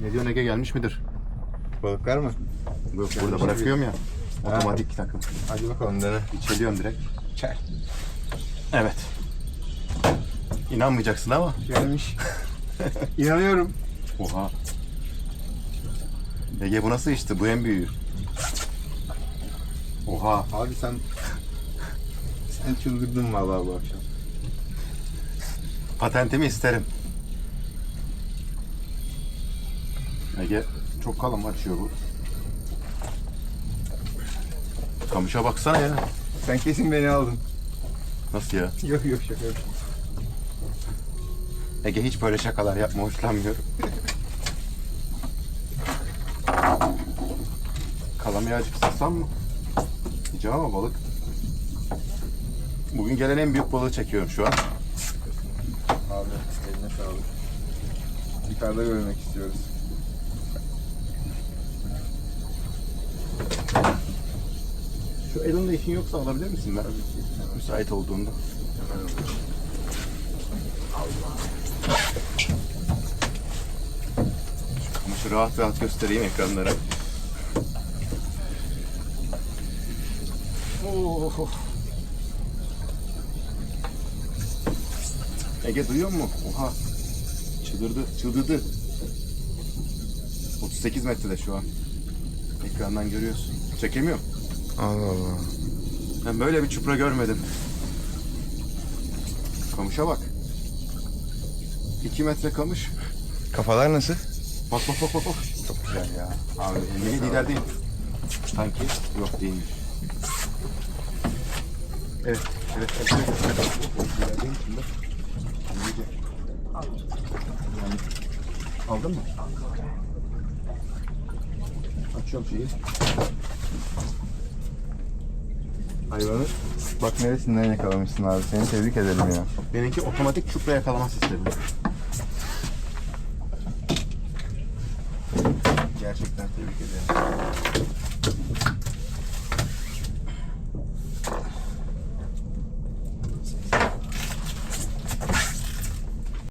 Ne diyor Ege gelmiş midir? Balıklar mı? Yok burada bırakıyorum ya. Otomatik takım. Hadi bakalım dene. İçeliyorum direkt. Çer. Evet. İnanmayacaksın ama. Gelmiş. İnanıyorum. Oha. Ege bu nasıl işte? Bu en büyüğü. Oha. Abi sen sen çıldırdın vallahi bu akşam. Patentimi isterim. Ege çok kalın açıyor bu. Kamışa baksana ya. Sen kesin beni aldın. Nasıl ya? Yok yok şaka yok. Ege hiç böyle şakalar yapma hoşlanmıyorum. Kalamaya azıcık sıksam mı? Diyeceğim ama balık. Bugün gelen en büyük balığı çekiyorum şu an. Abi eline sağlık. Yukarıda görmek istiyoruz. Şu elinde işin yoksa alabilir misin ben? Müsait olduğunda. Şu kamışı rahat rahat göstereyim ekranlara. Oh. Ege duyuyor mu? Oha. Çıldırdı, çıldırdı. 38 metrede şu an. Ekrandan görüyorsun. Çekemiyorum. Allah Allah. Ben böyle bir çupra görmedim. Kamışa bak. 2 metre kamış. Kafalar nasıl? Bak bak bak bak. bak. Çok güzel ya. Abi Yeni lider değil. Sanki yok değilmiş. Evet. Evet. evet, evet, evet. Yani, aldın mı? Açıyorum şeyi. Hayvanı bak neresinden yakalamışsın abi. Seni tebrik ederim ya. Benimki otomatik çupra yakalama sistemi. Gerçekten tebrik ederim.